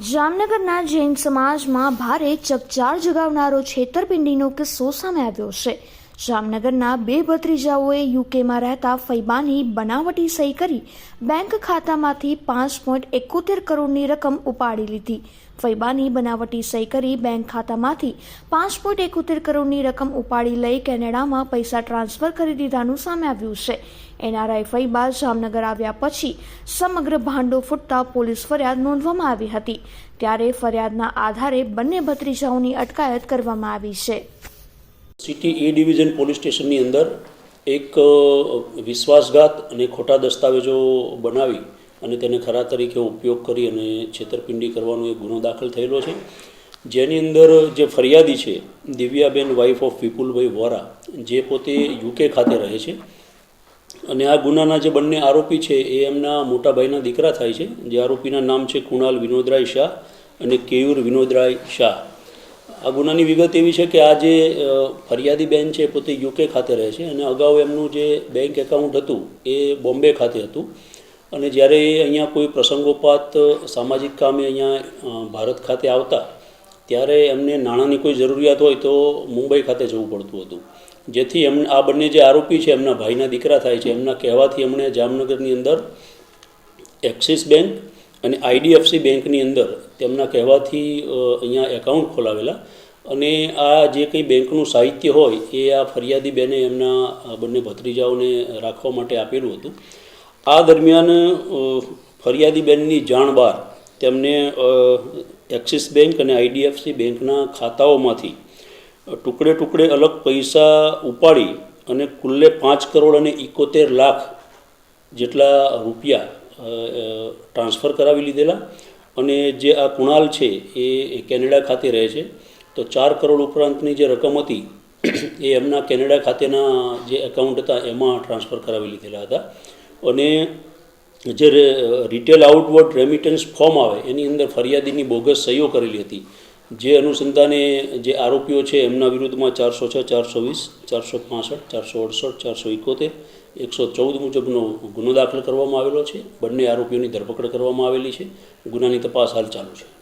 જામનગરના જૈન સમાજમાં ભારે ચકચાર જગાવનારો છેતરપિંડીનો કિસ્સો સામે આવ્યો છે. જામનગરના બે ભત્રીજાઓએ યુકેમાં રહેતા ફૈબાની બનાવટી સહી કરી બેંક ખાતામાંથી પાંચ પોઈન્ટ એકોતેર કરોડની રકમ ઉપાડી લીધી. ફૈબાની બનાવટી સહી કરી બેંક ખાતામાંથી પાંચ પોઈન્ટ એકોતેર કરોડની રકમ ઉપાડી લઈ કેનેડામાં પૈસા ટ્રાન્સફર કરી દીધાનું સામે આવ્યું છે. એનઆરઆઈ ફૈબા જામનગર આવ્યા પછી સમગ્ર ભાંડો ફૂટતા પોલીસ ફરિયાદ નોંધવામાં આવી હતી. ત્યારે ફરિયાદના આધારે બંને ભત્રીજાઓની અટકાયત કરવામાં આવી છે. સિટી એ ડિવિઝન પોલીસ સ્ટેશનની અંદર એક વિશ્વાસઘાત અને ખોટા દસ્તાવેજો બનાવી અને તેને ખરા તરીકે ઉપયોગ કરી અને છેતરપિંડી કરવાનો એક ગુનો દાખલ થયેલો છે. જેની અંદર જે ફરિયાદી છે, દિવ્યાબેન વાઇફ ઓફ વિપુલભાઈ વોરા, જે પોતે યુકે ખાતે રહે છે. અને આ ગુનાના જે બંને આરોપી છે, એ એમના મોટાભાઈના દીકરા થાય છે. જે આરોપીના નામ છે કુણાલ વિનોદરાય શાહ અને કેયુર વિનોદરાય શાહ. આ ગુનાની વિગત એવી છે કે આ જે ફરિયાદી બેન છે પોતે યુકે ખાતે રહે છે અને અગાઉ એમનું જે બેંક એકાઉન્ટ હતું એ બોમ્બે ખાતે હતું. અને જ્યારે એ અહીંયા કોઈ પ્રસંગોપાત, સામાજિક કામે અહીંયા ભારત ખાતે આવતા, ત્યારે એમને નાણાંની કોઈ જરૂરિયાત હોય તો મુંબઈ ખાતે જવું પડતું હતું. જેથી એમ આ બંને જે આરોપી છે એમના ભાઈના દીકરા થાય છે, એમના કહેવાથી એમણે જામનગરની અંદર એક્સિસ બેંક અને આઈડીએફસી બેંકની અંદર તેમના કહેવાથી અહીંયા એકાઉન્ટ ખોલાવેલા અને આ જે કંઈ બેંકનું સાહિત્ય હોય એ આ ફરિયાદી બેને એમના બંને ભત્રીજાઓને રાખવા માટે આપેલું હતું. આ દરમિયાન ફરિયાદી બેનની જાણ બહાર તેમને એક્સિસ બેંક અને આઈડીએફસી બેંકના ખાતાઓમાંથી ટુકડે ટુકડે અલગ પૈસા ઉપાડી અને કુલ્લે પાંચ કરોડ અને એકોતેર લાખ જેટલા રૂપિયા ટ્રાન્સફર કરાવી લીધેલા અને જે આ કુણાલ છે એ કેનેડા ખાતે રહે છે. તો ચાર કરોડ ઉપરાંતની જે રકમ હતી એ એમના કેનેડા ખાતેના જે એકાઉન્ટ હતા એમાં ટ્રાન્સફર કરાવી લીધેલા હતા. અને જે રિટેલ આઉટવર્ડ રેમિટન્સ ફોર્મ આવે એની અંદર ફરિયાદીની બોગસ સહીઓ કરેલી હતી. જે અનુસંધાને જે આરોપીઓ છે, એમના વિરુદ્ધમાં ચારસો છ, ચારસો વીસ, ચારસો પાસઠ, ચારસો અડસઠ, ચારસો એકોતેર, એકસો ચૌદ મુજબનો ગુનો દાખલ કરવામાં આવેલો છે. બંને આરોપીઓની ધરપકડ કરવામાં આવેલી છે. ગુનાની તપાસ હાલ ચાલુ છે.